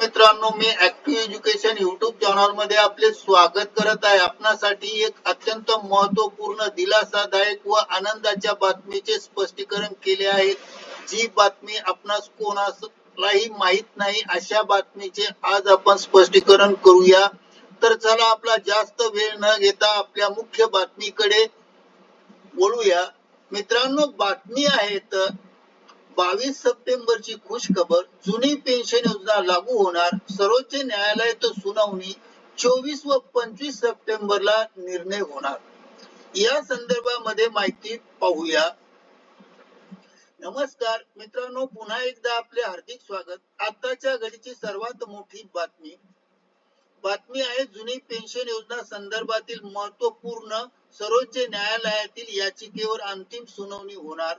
मित्रांनो मी active education YouTube चॅनलमध्ये आपले स्वागत करत आहे. आपणासाठी एक अत्यंत महत्त्वपूर्ण दिलासादायक व आनंदाच्या बातमीचे स्पष्टीकरण केले आहे. जी बातमी आपणास कोणालाही माहीत नाही अशा बातमीचे आज आपण स्पष्टीकरण करूया. तर चला आपला जास्त वेळ न घेता आपल्या मुख्य बातमीकडे वळूया. मित्रांनो बातमी आहे तर बावीस सप्टेंबरची खुश खबर जुनी पेन्शन योजना लागू होणार सर्वोच्च न्यायालयात सुनावणी चोवीस व पंचवीस सप्टेंबरला निर्णय होणार. या संदर्भामध्ये माहिती पाहूया. नमस्कार मित्रांनो पुन्हा एकदा आपले हार्दिक स्वागत. आताच्या घडीची सर्वात मोठी बातमी. बातमी आहे जुनी पेन्शन योजना संदर्भातील महत्त्वपूर्ण सर्वोच्च न्यायालयातील याचिकेवर अंतिम सुनावणी होणार.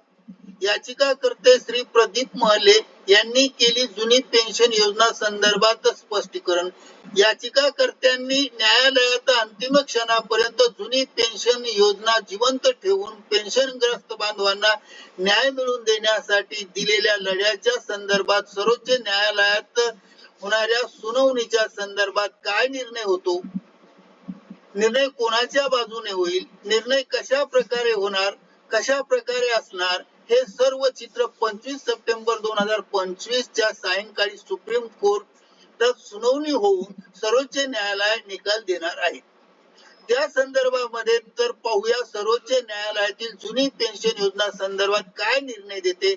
याचिकाकर्ते श्री प्रदीप महले यांनी केली जुनी पेन्शन योजना संदर्भात स्पष्टीकरण. याचिकाकर्त्यांनी न्यायालयात अंतिम क्षणापर्यंत जुनी पेन्शन योजना जिवंत ठेवून पेन्शनग्रस्त बांधवांना न्याय मिळवून देण्यासाठी दिलेल्या लढ्याच्या संदर्भात सर्वोच्च न्यायालयात होणाऱ्या सुनावणीच्या संदर्भात काय निर्णय होतो? निर्णय कोणाच्या बाजूने होईल? निर्णय कशा प्रकारे होणार? कशा प्रकारे असणार? हे सर्व चित्र पंचवीस सप्टेंबर दोन हजार पंचवीस च्या सायंकाळी सुप्रीम कोर्ट सुनावणी होऊन सर्वोच्च न्यायालयात निकाल देणार आहे. त्या संदर्भामध्ये तर पाहूया सर्वोच्च न्यायालयातील जुनी पेन्शन योजना संदर्भात काय निर्णय देते?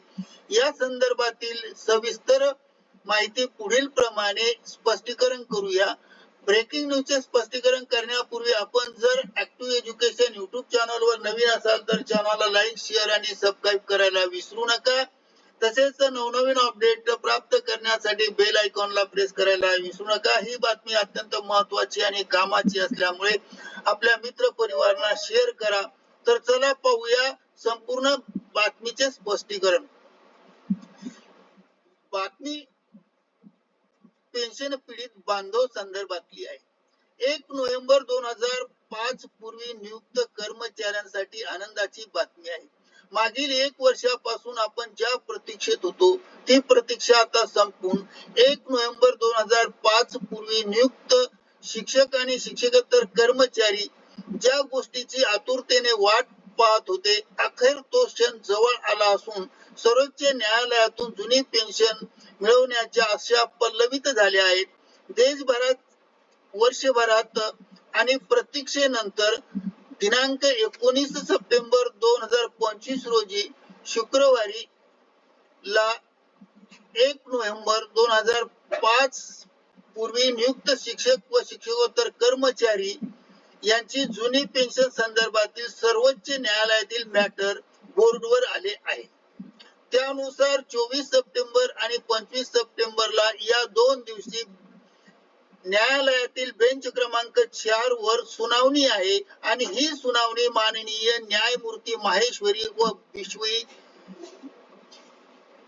या संदर्भातील सविस्तर माहिती पुढील प्रमाणे स्पष्टीकरण करूया. ब्रेकिंग न्यूजचे स्पष्टीकरण करण्यापूर्वी आपण जर ऍक्टिव्ह एज्युकेशन युट्यूब चॅनल वर नवीन असाल तर चॅनलला लाईक शेअर आणि सबस्क्राईब करायला विसरू नका. तसेच नवनवीन अपडेट प्राप्त करण्यासाठी बेल आयकॉनला प्रेस करायला विसरू नका. ही बातमी अत्यंत महत्वाची आणि कामाची असल्यामुळे आपल्या मित्र परिवारांना शेअर करा. तर चला पाहूया संपूर्ण बातमीचे स्पष्टीकरण. बातमी पेन्शन पीडित बांधव संदर्भातली आहे. एक नोव्हेंबर दोन हजार पाच पूर्वी नियुक्त कर्मचाऱ्यांसाठी आनंदाची बातमी आहे. मागील एक वर्षापासून आपण ज्या प्रतीक्षेत होतो ती प्रतीक्षा आता संपून एक नोव्हेंबर दोन हजार पाच पूर्वी नियुक्त शिक्षक आणि शिक्षकेतर कर्मचारी ज्या गोष्टीची आतुरतेने वाट पाहत होते. अखेर तो क्षण जवळ आला असून सर्वोच्च न्यायालयातून जुनी पेन्शन मिळवण्याच्या आशा पल्लवित झाल्या आहेत. देशभरात वर्षभरात आणि प्रतीक्षेनंतर दिनांक एकोणीस सप्टेंबर दोन हजार पंचवीस रोजी शुक्रवारी ला एक नोव्हेंबर दोन हजार पाच पूर्वी नियुक्त शिक्षक व शिक्षकोत्तर कर्मचारी यांची जुनी पेन्शन संदर्भातील सर्वोच्च न्यायालयातील मॅटर बोर्डवर आले आहे. त्यानुसार चोवीस सप्टेंबर आणि पंचवीस सप्टेंबरला या दोन दिवशी न्यायालयातील बेंच क्रमांक चार वर सुनावणी आहे आणि ही सुनावणी माननीय न्यायमूर्ती माहेश्वरी व विश्वी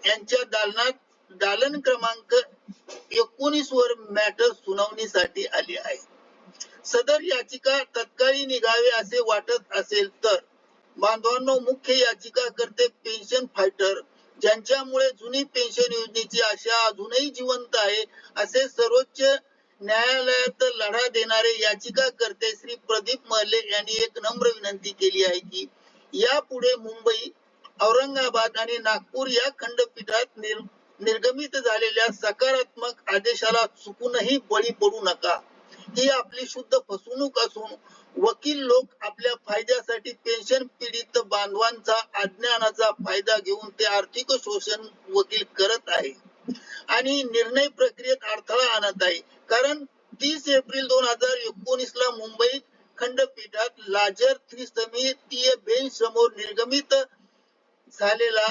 यांच्या दालनात दालन क्रमांक एकोणीस वर मॅटर सुनावणीसाठी आली आहे. सदर याचिका तत्काळी निघावे असे वाटत असेल तर. बांधवांनो मुख्य याचिका करते पेन्शन फायटर ज्यांच्यामुळे जुनी पेन्शन योजनेची आशा अजूनही जिवंत आहे असे सर्वोच्च न्यायालयात लढा देणारे याचिका करते श्री प्रदीप महले यांनी एक नम्र विनंती केली आहे की यापुढे मुंबई औरंगाबाद आणि नागपूर या खंडपीठात निर्गमित झालेल्या सकारात्मक आदेशाला चुकूनही बळी पडू नका. ही आपली शुद्ध फसवणूक असून वकील लोक आपल्या फायद्यासाठी पेन्शन पीडित बांधवांचा अज्ञानाचा फायदा घेऊन ते आर्थिक शोषण वकील करत आहे. आणि निर्णय प्रक्रियेत अडथळा आणत आहे. कारण तीस एप्रिल दोन हजार एकोणीस ला मुंबईत खंडपीठात लाजर त्रिसमितीय बेंच समोर निर्गमित झालेला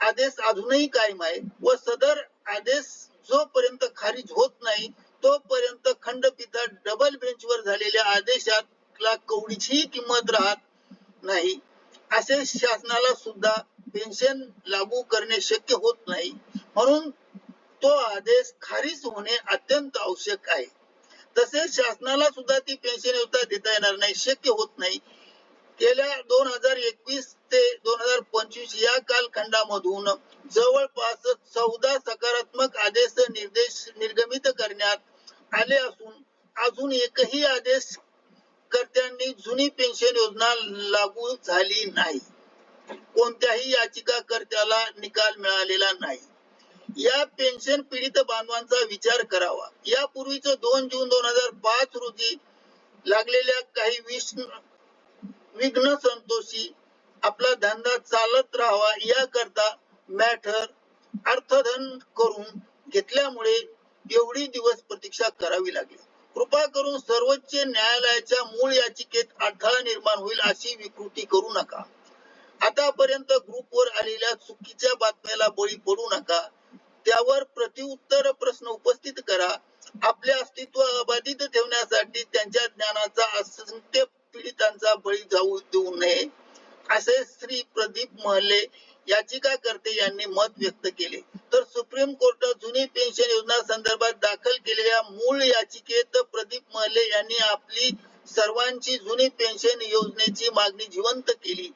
आदेश अजूनही कायम आहे व सदर आदेश जोपर्यंत खारिज होत नाही तोपर्यंत खंडपीठात डबल बेंच वर झालेल्या आदेशाला कवडीचीही किंमत राहत नाही. असे शासनाला सुद्धा पेन्शन लागू करणे शक्य होत नाही. म्हणून तो आदेश खारिज होणे अत्यंत आवश्यक आहे. तसेच शासनाला सुद्धा ती पेन्शन योजना देता येणार नाही शक्य होत नाही. गेल्या दोन हजार एकवीस ते दोन हजार पंचवीस या कालखंडामधून जवळ चौदा सकारात्मक आदेश निर्देश निर्गमित करण्यात आले असून अजून एकही आदेश कर्त्यांनी जुनी पेन्शन योजना लागू झाली नाही. कोणत्याही याचिकाकर्त्याला निकाल मिळालेला नाही. या पेन्शन पीडित बांधवांचा विचार करावा. यापूर्वीच दोन जून दोन हजार पाच रोजी लागलेल्या काही विष विघ्न संतोषी आपला धंदा चालत राहावा याकरता मॅटर अर्थधन करून घेतल्यामुळे एवढी दिवस प्रतीक्षा करावी लागली. कृपा करून सर्वोच्च न्यायालयाच्या मूळ याचिकेत अडथळा निर्माण होईल अशी विकृती करू नका. आतापर्यंत ग्रुपवर आलेल्या चुकीच्या बातम्याला बळी पडू नका. त्यावर प्रतिउत्तर प्रश्न उपस्थित करा. आपले अस्तित्व अबाधित ठेवण्यासाठी त्यांच्या ज्ञानाचा असंख्य पीडितांचा बळी जाऊ देऊ नये असे श्री प्रदीप महले याचिकाकर्ते यांनी मत व्यक्त केले. सुप्रीम कोर्टात जुनी पेन्शन योजना संदर्भात दाखल केलेल्या मूळ याचिकेत प्रदीप महले यांनी आपली सर्वांची जुनी पेन्शन योजनेची मागणी जिवंत केली.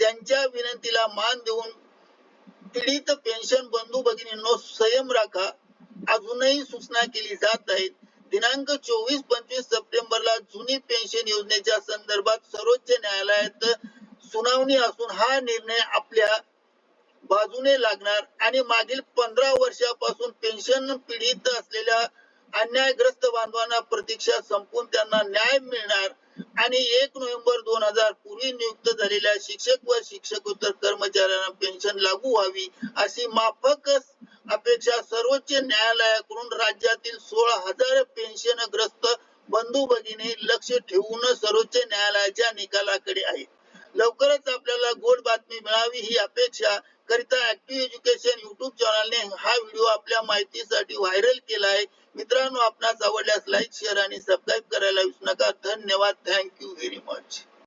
त्यांच्या विनंतीला मान देऊन पीडित पेन्शन बंधू भगिनींनो संयम राखा. अजूनही सूचना केली जात आहेत. दिनांक चोवीस पंचवीस सप्टेंबरला जुनी पेन्शन योजनेच्या संदर्भात सर्वोच्च न्यायालयात सुनावणी असून हा निर्णय आपल्या बाजूने लागणार आणि मागील पंधरा वर्षापासून पेन्शन पीडित असलेल्या अन्यायग्रस्त बांधवांना प्रतीक्षा संपून त्यांना न्याय मिळणार. आणि एक नोव्हेंबर दोन हजार पूर्वी नियुक्त झालेल्या शिक्षक व शिक्षकोत्तर कर्मचाऱ्यांना पेन्शन लागू व्हावी अशी माफक अपेक्षा सर्वोच्च न्यायालयाकडून राज्यातील सोळा हजार पेन्शन ग्रस्त बंधू भगिनी लक्ष ठेवून सर्वोच्च न्यायालयाच्या निकालाकडे आहे लवकरच आपल्याला गोड बातमी मिळावी ही अपेक्षा